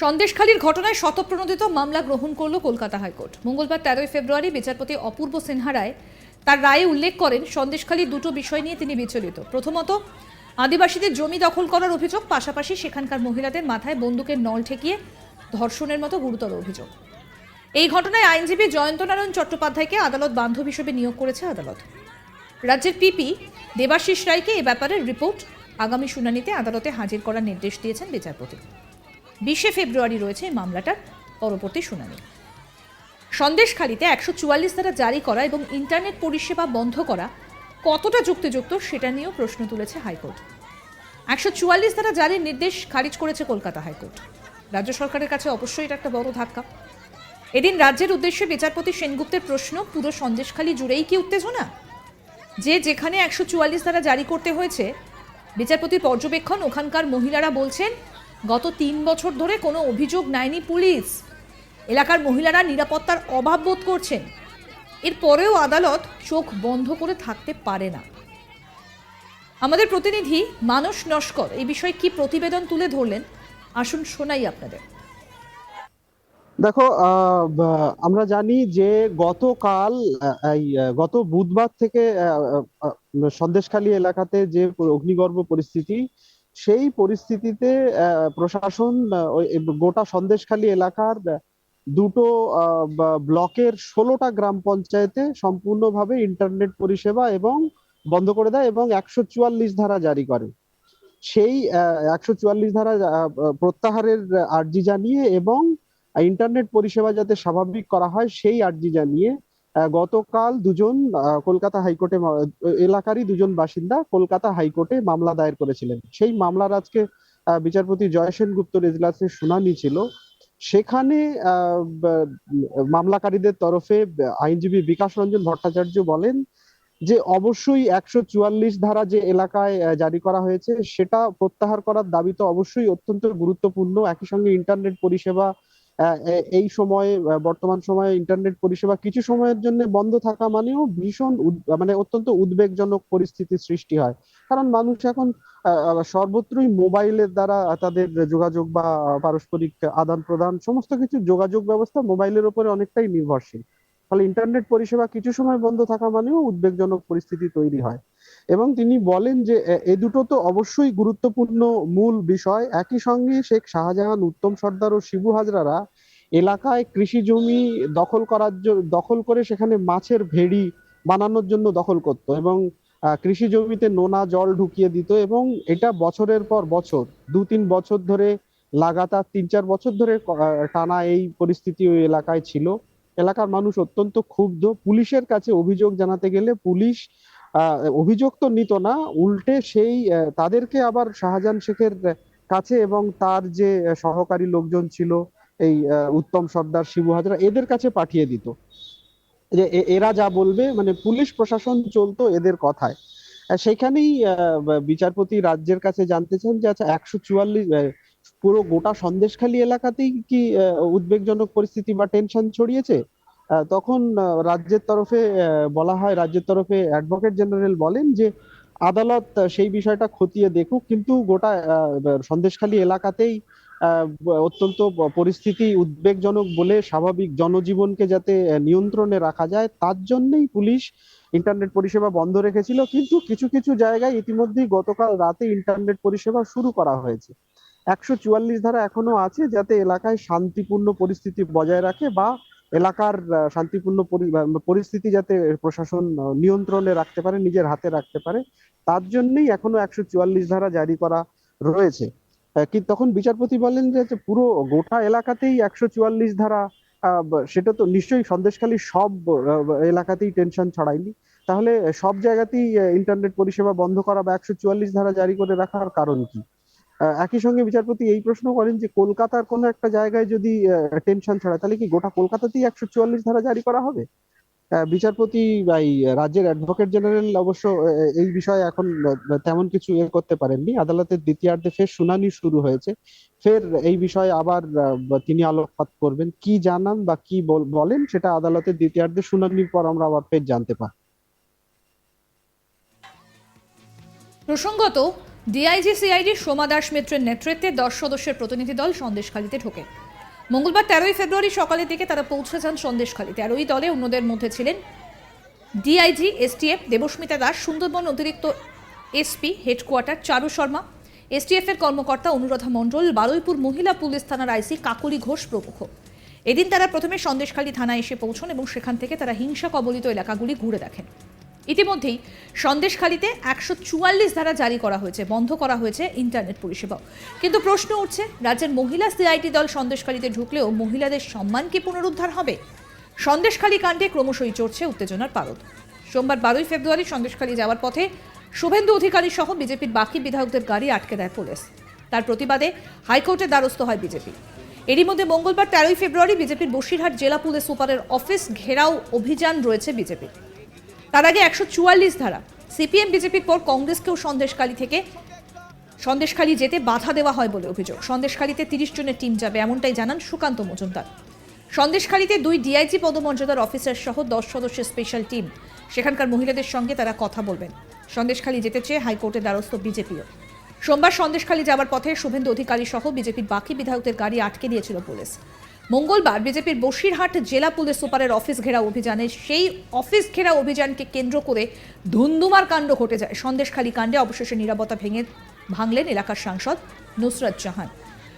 সন্দেশখালীর ঘটনায় শতপ্রণোদিত মামলা গ্রহণ করল কলকাতা হাইকোর্ট। মঙ্গলবার তেরোই ফেব্রুয়ারি বিচারপতি অপূর্ব সিনহা রায় তার রায়ে উল্লেখ করেন সন্দেশখালীর দুটো বিষয় নিয়ে তিনি বিচলিত। প্রথমত, আদিবাসীদের জমি দখল করার অভিযোগ, পাশাপাশি সেখানকার মহিলাদের মাথায় বন্দুকের নল ঠেকিয়ে ধর্ষণের মতো গুরুতর অভিযোগ। এই ঘটনায় আইনজীবী জয়ন্তনারায়ণ চট্টোপাধ্যায়কে আদালত বান্ধব হিসেবে নিয়োগ করেছে আদালত। রাজ্যের পিপি দেবাশিস রায়কে এ ব্যাপারে রিপোর্ট আগামী শুনানিতে আদালতে হাজির করার নির্দেশ দিয়েছেন বিচারপতি। বিশে ফেব্রুয়ারি রয়েছে এই মামলাটার পরবর্তী শুনানি। সন্দেশখালিতে একশো চুয়াল্লিশ ধারা জারি করা এবং ইন্টারনেট পরিষেবা বন্ধ করা কতটা যুক্তিযুক্ত সেটা নিয়েও প্রশ্ন তুলেছে হাইকোর্ট। একশো চুয়াল্লিশ ধারা জারির নির্দেশ খারিজ করেছে কলকাতা হাইকোর্ট। রাজ্য সরকারের কাছে অবশ্যই এটা একটা বড় ধাক্কা। এদিন রাজ্যের উদ্দেশ্যে বিচারপতি সেনগুপ্তের প্রশ্ন, পুরো সন্দেশখালি জুড়েই কি উত্তেজনা? যে যেখানে একশো চুয়াল্লিশ ধারা জারি করতে হয়েছে, বিচারপতির পর্যবেক্ষণ ওখানকার মহিলারা বলছেন গত তিন বছর ধরে কোনো অভিযোগ নেয়নি পুলিশ। এলাকার মহিলারা নিরাপত্তার অভাব বোধ করছেন। এরপরেও আদালত চোখ বন্ধ করে থাকতে পারে না। আমাদের প্রতিনিধি মানস নস্কর, এই বিষয়ে কি প্রতিবেদন তুলে ধরলেন? আসুন শোনাই আপনাদের। দেখো আমরা জানি যে গতকাল গত বুধবার থেকে সন্দেশখালী এলাকাতে যে অগ্নিগর্ভ পরিস্থিতি সেই পরিস্থিতিতে প্রশাসন গোটা সন্দেশখালী এলাকার দুটো ব্লকের ষোলোটা গ্রাম পঞ্চায়েতে সম্পূর্ণভাবে ইন্টারনেট পরিষেবা এবং বন্ধ করে দেয় এবং একশো চুয়াল্লিশ ধারা জারি করে। সেই একশো চুয়াল্লিশ ধারা প্রত্যাহারের আর্জি জানিয়ে এবং ইন্টারনেট পরিষেবা যাতে স্বাভাবিক করা হয়, সেই আর্জি জানিয়ে গতকাল দুজন কলকাতা হাইকোর্টে এলাকারই দুজন বাসিন্দা কলকাতা হাইকোর্টে মামলা দায়ের করেছিলেন। সেই মামলার আজকে বিচারপতি জয় সেনগুপ্তর এজলাসে শুনানি ছিল। সেখানে মামলাকারীদের তরফে আইনজীবী বিকাশ রঞ্জন ভট্টাচার্য বলেন যে, অবশ্যই একশো চুয়াল্লিশ ধারা যে এলাকায় জারি করা হয়েছে, সেটা প্রত্যাহার করার দাবি তো অবশ্যই অত্যন্ত গুরুত্বপূর্ণ। একই সঙ্গে ইন্টারনেট পরিষেবা এই সময়ে বর্তমান সময়ে ইন্টারনেট পরিষেবা কিছু সময়ের জন্য বন্ধ থাকা মানেও ভীষণ মানে অত্যন্ত উদ্বেগজনক পরিস্থিতির সৃষ্টি হয়। কারণ মানুষ এখন সর্বত্রই মোবাইলের দ্বারা তাদের যোগাযোগ বা পারস্পরিক আদান প্রদান সমস্ত কিছু যোগাযোগ ব্যবস্থা মোবাইলের উপরে অনেকটাই নির্ভরশীল। ফলে ইন্টারনেট পরিষেবা কিছু সময় বন্ধ থাকা মানেও উদ্বেগজনক পরিস্থিতি তৈরি হয়। এবং তিনি বলেন যে, এ- দুটো তো অবশ্যই গুরুত্বপূর্ণ মূল বিষয়। একই সঙ্গে শেখ শাহজাহান, উত্তম সর্দার ও শিবু হাজরারা এলাকায় কৃষি জমি দখল করার দখল করে সেখানে মাছের ভেড়ি বানানোর জন্য দখল করত এবং কৃষি জমিতে নোনা জল ঢুকিয়ে দিত এবং এটা বছরের পর বছর, দু তিন বছর ধরে লাগাতার তিন চার বছর ধরে টানা এই পরিস্থিতি ওই এলাকায় ছিল। এলাকার মানুষ অত্যন্ত ক্ষুব্ধ। পুলিশের কাছে অভিযোগ জানাতে গেলে পুলিশ অভিযোগ তো নিত না, উল্টে সেই তাদেরকে আবার শাহজাহান শেখের কাছে এবং তার যে সহকারী লোকজন ছিল, এই উত্তম সর্দার শিবু হাজরা, এদের কাছে পাঠিয়ে দিত। যে এরা যা বলবে মানে পুলিশ প্রশাসন চলতো এদের কথায়। সেখানেই বিচারপতি রাজ্যের কাছে জানতে চান যে আচ্ছা একশো চুয়াল্লিশ পুরো গোটা সন্দেশখালী এলাকাতেই কি আহ, উদ্বেগজনক পরিস্থিতি বা টেনশন ছড়িয়েছে? তখন রাজ্যের তরফে বলা হয় রাজ্যের তরফে অ্যাডভোকেট জেনারেল বলেন যে আদালত সেই বিষয়টা খতিয়ে দেখুক কিন্তু গোটা সন্দেশখালী এলাকাতেই অত্যন্ত পরিস্থিতি উদ্বেগজনক বলে স্বাভাবিক জনজীবনকে যাতে নিয়ন্ত্রণে রাখা যায় তার জন্যই পুলিশ ইন্টারনেট পরিষেবা বন্ধ রেখেছিল। কিন্তু কিছু কিছু জায়গায় ইতিমধ্যেই গতকাল রাতে ইন্টারনেট পরিষেবা শুরু করা হয়েছে। একশো চুয়াল্লিশ ধারা এখনও আছে যাতে এলাকায় শান্তিপূর্ণ পরিস্থিতি বজায় রাখে বা এলাকার শান্তিপূর্ণ পরিস্থিতি যাতে প্রশাসন নিয়ন্ত্রণে রাখতে পারে, নিজের হাতে রাখতে পারে, তার জন্যই এখনও একশো চুয়াল্লিশ ধারা জারি করা রয়েছে। কি, তখন বিচারপতি বলেন যে পুরো গোটা এলাকাতেই একশো চুয়াল্লিশ ধারা সেটা তো নিশ্চয়ই সন্দেশখালী সব এলাকাতেই টেনশন ছড়ায়নি। তাহলে সব জায়গাতেই ইন্টারনেট পরিষেবা বন্ধ করা বা একশো চুয়াল্লিশ ধারা জারি করে রাখার কারণ কি? একই সঙ্গে বিচারপতি এই প্রশ্ন করেন যে কলকাতার কোনো একটা জায়গায় যদি টেনশন ছড়ায় তাহলে কি গোটা কলকাতাতেই একশো চুয়াল্লিশ ধারা জারি করা হবে? বিচারপতি এই রাজ্যের অ্যাডভোকেট জেনারেল অবশ্য এই বিষয়ে এখন তেমন কিছু এ করতে পারেননি। আদালতের দ্বিতীয়ার্ধে ফের শুনানি শুরু হয়েছে। ফের এই বিষয়ে আবার তিনি আলোকপাত করবেন। কি জানান বা কি বল- বলেন সেটা আদালতের দ্বিতীয়ার্ধে শুনানির পর আমরা আবার ফের জানতে পারব। প্রসঙ্গত ডিআইজি সিআইডি সোমা দাস মিত্রের নেতৃত্বে দশ সদস্যের প্রতিনিধি দল সন্দেশখালীতে ঢোকে। মঙ্গলবার তেরোই ফেব্রুয়ারি সকালের দিকে তারা পৌঁছে যান সন্দেশখালী তেরোই দলে অন্যদের মধ্যে ছিলেন ডিআইজি, এসটিএফ, দেবস্মিতা দাস, সুন্দরবন অতিরিক্ত SP, headquarter Charu Sharma STF এর কর্মকর্তা অনুরাধা মণ্ডল, বারুইপুর মহিলা পুলিশ থানার আইসি কাকলি ঘোষ প্রমুখ। এদিন তারা প্রথমে সন্দেশখালী থানায় এসে পৌঁছন এবং সেখান থেকে তারা হিংসা কবলিত এলাকাগুলি ঘুরে দেখেন। ইতিমধ্যেই সন্দেশখালিতে একশো চুয়াল্লিশ ধারা জারি করা হয়েছে, বন্ধ করা হয়েছে ইন্টারনেট পরিষেবাও। কিন্তু প্রশ্ন উঠছে, রাজ্যের মহিলা সিআইটি দল সন্দেশখালীতে ঢুকলেও মহিলাদের সম্মান কি পুনরুদ্ধার হবে? সন্দেশখালী কাণ্ডে ক্রমশই চড়ছে উত্তেজনার পারদ। সোমবার বারোই ফেব্রুয়ারি সন্দেশখালী যাওয়ার পথে শুভেন্দু অধিকারী সহ বিজেপির বাকি বিধায়কদের গাড়ি আটকে দেয় পুলিশ। তার প্রতিবাদে হাইকোর্টের দ্বারস্থ হয় বিজেপি। এরই মধ্যে মঙ্গলবার তেরোই ফেব্রুয়ারি বিজেপির বসিরহাট জেলা পুলিশ সুপারের অফিস ঘেরাও অভিযান রয়েছে বিজেপির। তার আগে একশো চুয়াল্লিশ ধারা। সিপিএম, বিজেপির পর কংগ্রেসকেও সন্দেশখালী থেকে সন্দেশখালী যেতে বাধা দেওয়া হয় বলে অভিযোগ। সন্দেশখালীতে তিরিশ জনের টিম যাবে, এমনটাই জানান সুকান্ত মজুমদার। সন্দেশখালীতে দুই ডিআইজি পদমর্যাদার অফিসার সহ দশ সদস্যের স্পেশাল টিম। সেখানকার মহিলাদের সঙ্গে তারা কথা বলবেন। সন্দেশখালী যেতে চেয়ে হাইকোর্টের দ্বারস্থ বিজেপিও। সোমবার সন্দেশখালী যাওয়ার পথে শুভেন্দু অধিকারী সহ বিজেপির বাকি বিধায়কদের গাড়ি আটকে দিয়েছিল পুলিশ। মঙ্গলবার বিজেপির বসিরহাট জেলা পুলিশ সুপারের অফিস ঘেরা অভিযানে সেই অফিস ঘেরা অভিযানকে কেন্দ্র করে ধুন্ধুমার কাণ্ড ঘটে যায়। সন্দেশখালী কাণ্ডে অবশেষে নিরাপত্তা ভেঙে ভাঙলেন এলাকার সাংসদ নুসরাত জাহান।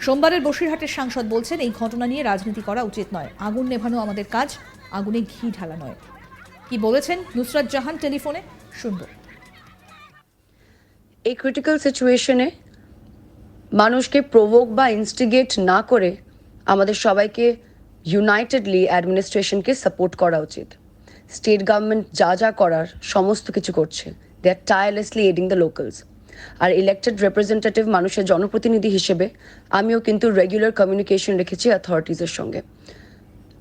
সোমবারের বসিরহাটের সাংসদ বলছেন, এই ঘটনা নিয়ে রাজনীতি করা উচিত নয়। আগুন নেভানো আমাদের কাজ, আগুনে ঘি ঢালা নয়। কি বলেছেন নুসরাত জাহান টেলিফোনে? শুনব। এই ক্রিটিক্যাল সিচুয়েশনে মানুষকে প্রভোক বা ইনস্টিগেট না করে আমাদের সবাইকে ইউনাইটেডলি অ্যাডমিনিস্ট্রেশনকে সাপোর্ট করা উচিত। স্টেট গভর্নমেন্ট যা যা করার, সমস্ত কিছু করছে। They are tirelessly aiding the locals R elected representative মানুষের জনপ্রতিনিধি হিসেবে আমিও কিন্তু রেগুলার কমিউনিকেশন রেখেছি অথরিটিসের সঙ্গে।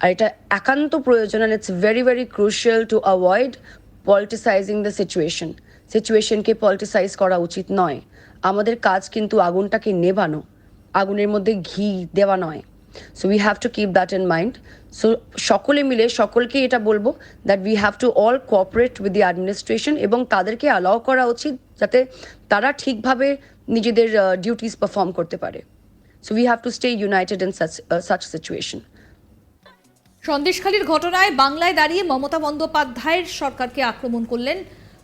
আর এটা একান্ত প্রয়োজন and it's very very crucial to avoid politicising the situation সিচুয়েশনকে politicise করা উচিত নয়। আমাদের কাজ কিন্তু আগুনটাকে নেভানো। আগুনের মধ্যে ঘি দেওয়া নয়। So we have to keep that in mind so সকলে মিলে সকলকে এটা বলব that we have to all cooperate with the administration এবং তাদেরকে অ্যালাউ করা উচিত যাতে তারা ঠিকভাবে নিজেদের ডিউটিস পারফর্ম করতে পারে। So we have to stay united in such such situation সন্দেশখালীর ঘটনায় বাংলায় দাঁড়িয়ে মমতা বন্দ্যোপাধ্যায়ের সরকারকে আক্রমণ করলেন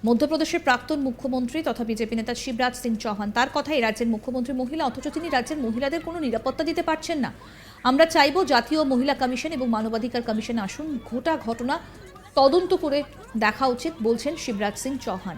মধ্যপ্রদেশের প্রাক্তন মুখ্যমন্ত্রী তথা বিজেপি নেতা শিবরাজ সিং চৌহান। তার কথাই রাজ্যের মুখ্যমন্ত্রী মহিলা, অথচ তিনি রাজ্যের মহিলাদের কোনো নিরাপত্তা দিতে পারছেন না। আমরা চাইব জাতীয় মহিলা কমিশন এবং মানবাধিকার কমিশন আসুন, ঘোটা ঘটনা তদন্ত করে দেখা উচিত, বলছেন শিবরাজ সিং চৌহান।